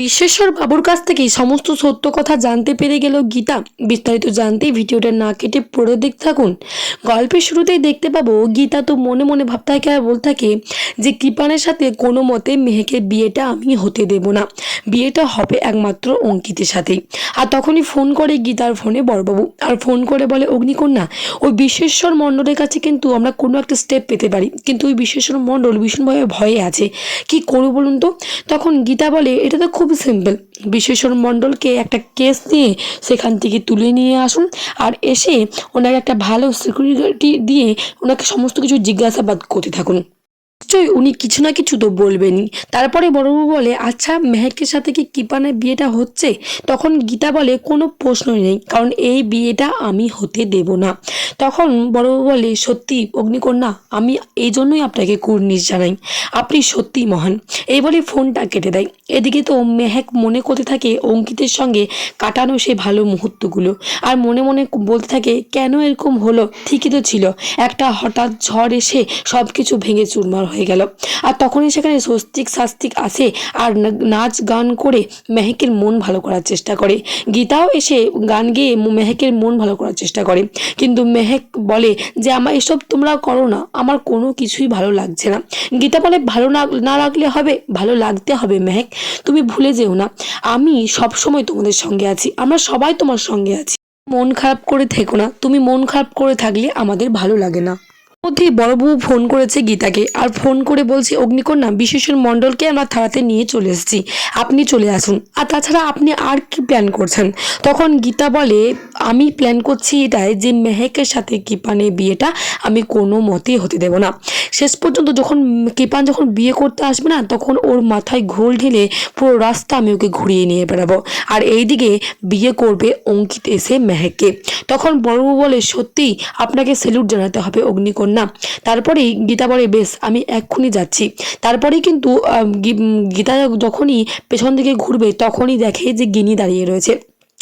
বিশ্বেশ্বর বাবুর কাছ থেকেই সমস্ত সত্য কথা জানতে পেরে গেল গীতা। বিস্তারিত জানতে ভিডিওটা না কেটে পড়ে দেখতে থাকুন। গল্পের শুরুতেই দেখতে পাবো, গীতা তো মনে মনে ভাবতে থাকে আর বলতে থাকে যে, কৃপানের সাথে কোনো মতে মেহেকে বিয়েটা আমি হতে দেব না। বিয়েটা হবে একমাত্র অঙ্কিতের সাথেই। আর তখনই ফোন করে গীতার ফোনে বড়বাবু আর ফোন করে বলে, অগ্নিকন্যা, ওই বিশ্বেশ্বর মণ্ডলের কাছে কিন্তু আমরা কোনো একটা স্টেপ পেতে পারি। কিন্তু ওই বিশ্বেশ্বর মণ্ডল ভীষণভাবে ভয়ে আছে। কি করব বলুন তো? তখন গীতা বলে, এটা তো খুব সিম্পল। বিশ্বেশ্বর মণ্ডলকে একটা কেস নিয়ে সেখান থেকে তুলে নিয়ে আসুন আর এসে ওনাকে একটা ভালো সিকিউরিটি দিয়ে ওনাকে সমস্ত কিছু জিজ্ঞাসাবাদ করতে থাকুন। নিশ্চয়ই উনি কিছু না কিছু তো বলবেনই। তারপরে বড়বাবু বলে আচ্ছা মেহেকের সাথে কি কৃপানের বিয়েটা হচ্ছে? তখন গীতা বলে, কোনো প্রশ্নই নেই, কারণ এই বিয়েটা আমি হতে দেব না। তখন বড়বাবু বলে, সত্যি, অগ্নিকন্যা, আমি এই জন্যই আপনাকে কুর্নিশ জানাই। আপনি সত্যি মহান। এই বলে ফোনটা কেটে দেয়। এদিকে তো মেহেক মনে করতে থাকে অঙ্কিতের সঙ্গে কাটানো সেই ভালো মুহূর্তগুলো। আর মনে মনে বলতে থাকে, কেন এরকম হলো? ঠিকই তো ছিল। একটা হঠাৎ ঝড় এসে সব কিছু ভেঙে চুরমার হয়ে গেল। আর তখনই সেখানে স্বস্তিক শাস্তিক আসে আর নাচ গান করে মেহেকের মন ভালো করার চেষ্টা করে। গীতাও এসে গান গেয়ে মেহেকের মন ভালো করার চেষ্টা করে। কিন্তু মেহেক বলে যে আমার এসব তোমরা করো না, আমার কোনো কিছুই ভালো লাগছে না। গীতা বলে, ভালো না না লাগলে হবে, ভালো লাগতে হবে মেহেক, তুমি ভুলে যেও না। আমি সব সময় তোমাদের সঙ্গে আছি, আমরা সবাই তোমার সঙ্গে আছি। মন খারাপ করে থেকো না, তুমি মন খারাপ করে থাকলে আমাদের ভালো লাগে না। মধ্যেই বড়বউ ফোন করেছে গীতাকে আর ফোন করে বলছে, অগ্নিকন্যা বিশেষণ মণ্ডলকে আমরা থানাতে নিয়ে চলে এসেছি। আপনি চলে আসুন। আর তাছাড়া আপনি আর কি প্ল্যান করছেন? তখন গীতা বলে, আমি প্ল্যান করছি এটাই যে মেহেকের সাথে কৃপানের বিয়েটা আমি কোনো মতেই হতে দেব না। শেষ পর্যন্ত যখন কৃপান যখন বিয়ে করতে আসবে না, তখন ওর মাথায় ঘোল ঢেলে পুরো রাস্তা আমি ওকে ঘুরিয়ে নিয়ে বেড়াবো। আর এইদিকে বিয়ে করবে অঙ্কিত এসে মেহেককে। তখন বড়বু বলে সত্যি আপনাকে স্যালুট জানাতে হবে অগ্নিকন্যা তারপরেই গীতা বলে, বেশ, আমি এক্ষুনি যাচ্ছি। তারপরেই কিন্তু গীতা যখনই পেছন দিকে ঘুরবে, তখনই দেখে যে গিনি দাঁড়িয়ে রয়েছে।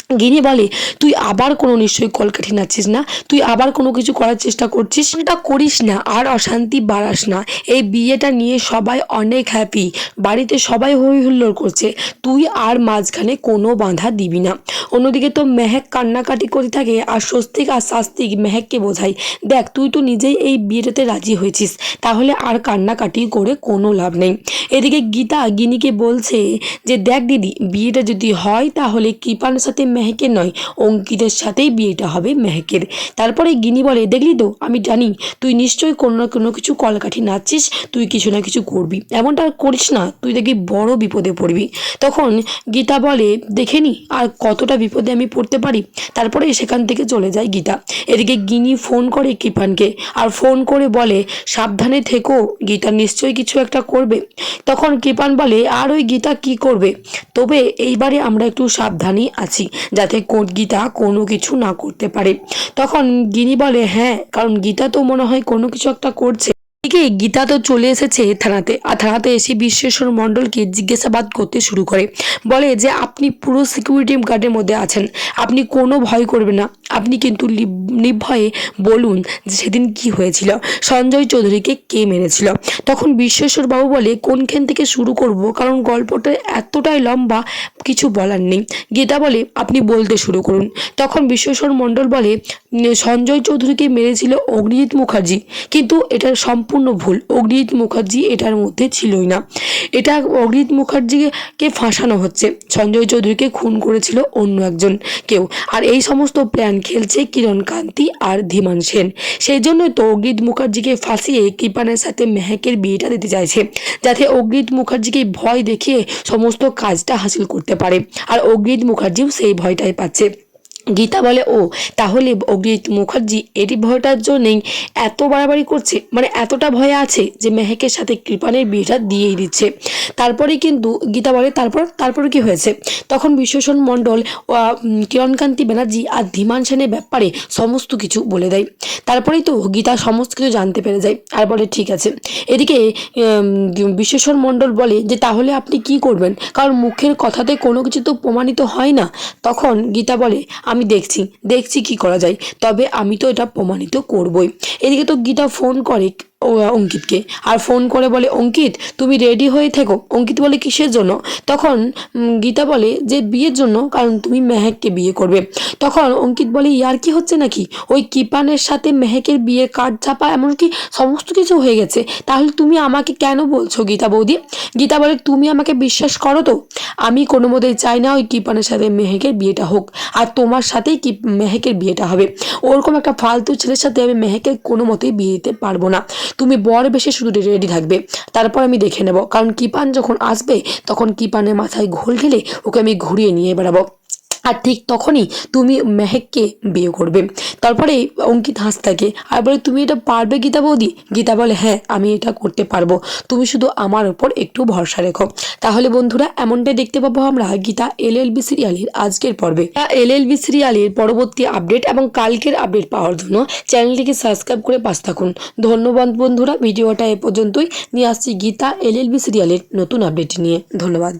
গিনি বলে, তুই আবার কোনো নিশ্চয়ই কলকাঠি নাচ্ছিস না? তুই আবার কোনো কিছু করার চেষ্টা করছিস? ওটা করিস না, আর অশান্তি বাড়াস না। এই বিয়েটা নিয়ে সবাই অনেক হ্যাপি বাড়িতে সবাই হই হুল্লোড় করছে। তুই আর মাঝখানে কোনো বাধা দিবি না। অন্যদিকে তো মেহেক কান্নাকাটি করে থাকে আর স্বস্তিক আর শাস্তিক মেহেককে বোঝাই দেখ, তুই তো নিজেই এই বিয়েটাতে রাজি হয়েছিস। তাহলে আর কান্নাকাটি করে কোনো লাভ নেই। এদিকে গীতা গিনিকে বলছে যে, দেখ দিদি, বিয়েটা যদি হয় তাহলে কৃপানের সাথে মেহেকের নয়, অঙ্কিতের সাথেই বিয়েটা হবে মেহেকের। তারপরে গিনি বলে, দেখলি তো, আমি জানি, তুই নিশ্চয়ই কোনো না কোনো কিছু কলকাঠি নাচছিস, তুই কিছু না কিছু করবি। এমনটা করিস না, তুই দেখবি বড় বিপদে পড়বি। তখন গীতা বলে, দেখে নি, আর কতটা বিপদে আমি পড়তে পারি? তারপরে সেখান থেকে চলে যায় গীতা। এদিকে গিনি ফোন করে কৃপানকে আর ফোন করে বলে, সাবধানে থেকো, গীতা নিশ্চয়ই কিছু একটা করবে। তখন কৃপান বলে, আর ওই গীতা কি করবে? তবে এইবারে আমরা একটু সাবধানেই আছি। যাতে গীতা কোনো কিছু না করতে পারে। তখন গিনি বলে হ্যাঁ কারণ গীতা তো মনে হয় কোনো কিছু একটা করছে। এদিকে গীতা তো চলে এসেছে থানাতে, আর থানাতে এসে বিশ্বেশ্বর মণ্ডলকে জিজ্ঞাসাবাদ করতে শুরু করে। বলে যে, আপনি পুরো সিকিউরিটি গার্ডের মধ্যে আছেন। আপনি কোনো ভয় করবেন না। আপনি কিন্তু নির্ভয়ে বলুন যে সেদিন কি হয়েছিল। সঞ্জয় চৌধুরীকে কে মেরেছিল? তখন বিশ্বেশ্বর বাবু বলে, কোনখান থেকে শুরু করব? কারণ গল্পটা এতটাই লম্বা, কিছু বলার নেই। গীতা বলে, আপনি বলতে শুরু করুন। তখন বিশ্বেশ্বর মণ্ডল বলে, সঞ্জয় চৌধুরীকে মেরেছিল অগ্নিজিৎ মুখার্জি। কিন্তু এটার সম্পূর্ণ ভুল। অগ্নিজিৎ মুখার্জি এটার মধ্যে ছিলই না। এটা অগ্নিজিৎ মুখার্জিকে ফাঁসানো হচ্ছে। সঞ্জয় চৌধুরীকে খুন করেছিল অন্য একজন কেউ। আর এই সমস্ত প্ল্যান খেলছে কিরণ কান্তি আর ধীমান সেন। সেই জন্যই তো অগ্নিত মুখার্জিকে ফাঁসিয়ে কৃপানের সাথে মেহেকের বিয়েটা দিতে চাইছে, যাতে অগ্নিত মুখার্জিকে ভয় দেখিয়ে সমস্ত কাজটা হাসিল করতে পারে। আর অগ্নিত মুখার্জিও সেই ভয়টাই পাচ্ছে। গীতা বলে ও তাহলে অগ্নিত মুখার্জি এটি ভয়টার জন্যই এত বাড়াবাড়ি করছে মানে এতটা ভয় আছে যে মেহেকের সাথে কৃপানের বিয়েটা দিয়েই দিচ্ছে। তারপরে কিন্তু গীতা বলে তারপর তারপরে কি হয়েছে? তখন বিশ্বসন মণ্ডল কিরণকান্তি ব্যানার্জি আর ধীমান সেনের ব্যাপারে সমস্ত কিছু বলে দেয়। তারপরেই তো গীতা সমস্ত কিছু জানতে পেরে যায় আর বলে ঠিক আছে। এদিকে উম, মণ্ডল বলে যে তাহলে আপনি কি করবেন? কারণ মুখের কথাতে কোনো কিছু তো প্রমাণিত হয় না। তখন গীতা বলে আমি দেখছি দেখছি কি করা যায়। তবে আমি তো এটা প্রমাণিত করবই। এদিকে তো গীতা ফোন করে অঙ্কিতকে। আর ফোন করে বলে, অঙ্কিত, তুমি রেডি হয়ে থেকো। অঙ্কিত বলে, কিসের জন্য? তখন গীতা বলে যে, বিয়ের জন্য, কারণ তুমি মেহেককে বিয়ে করবে। তখন অঙ্কিত বলে, ইয়ার কি হচ্ছে নাকি? ওই কিপানের সাথে মেহেকের বিয়ের কার্ড ছাপা, এমনকি সমস্ত কিছু হয়ে গেছে। তাহলে তুমি আমাকে কেন বলছো গীতা বৌদি? গীতা বলে, তুমি আমাকে বিশ্বাস করো তো। আমি কোনো মতেই চাই না ওই কিপানের সাথে মেহেকের বিয়েটা হোক। আর তোমার সাথেই কি মেহেকের বিয়েটা হবে। ওরকম একটা ফালতু ছেলের সাথে আমি মেহেকের কোনো মতেই বিয়ে দিতে পারব না। তুমি বর বেশি শুধু রেডি থাকবে। তারপর আমি দেখে নেব। কারণ কিপান যখন আসবে, তখন কিপানের মাথায় ঘোল ঢেলে ওকে আমি ঘুরিয়ে নিয়ে বেড়াবো। আর ঠিক তখনই তুমি মেহেককে বিয়ে করবে। তারপরে অঙ্কিত হাস থাকে, আর বলে, তুমি এটা পারবে গীতা বৌদি? গীতা বলে হ্যাঁ আমি এটা করতে পারব। তুমি শুধু আমার ওপর একটু ভরসা রেখো। তাহলে বন্ধুরা, এমনটাই দেখতে পাবো আমরা গীতা এল এল বি সিরিয়ালের আজকের পর্বে। এল এল বি সিরিয়ালের পরবর্তী আপডেট এবং কালকের আপডেট পাওয়ার জন্য চ্যানেলটিকে সাবস্ক্রাইব করে পাশ থাকুন। ধন্যবাদ বন্ধুরা, ভিডিওটা এ পর্যন্তই। নিয়ে আসছি গীতা এল এল বি সিরিয়ালের নতুন আপডেট নিয়ে। ধন্যবাদ।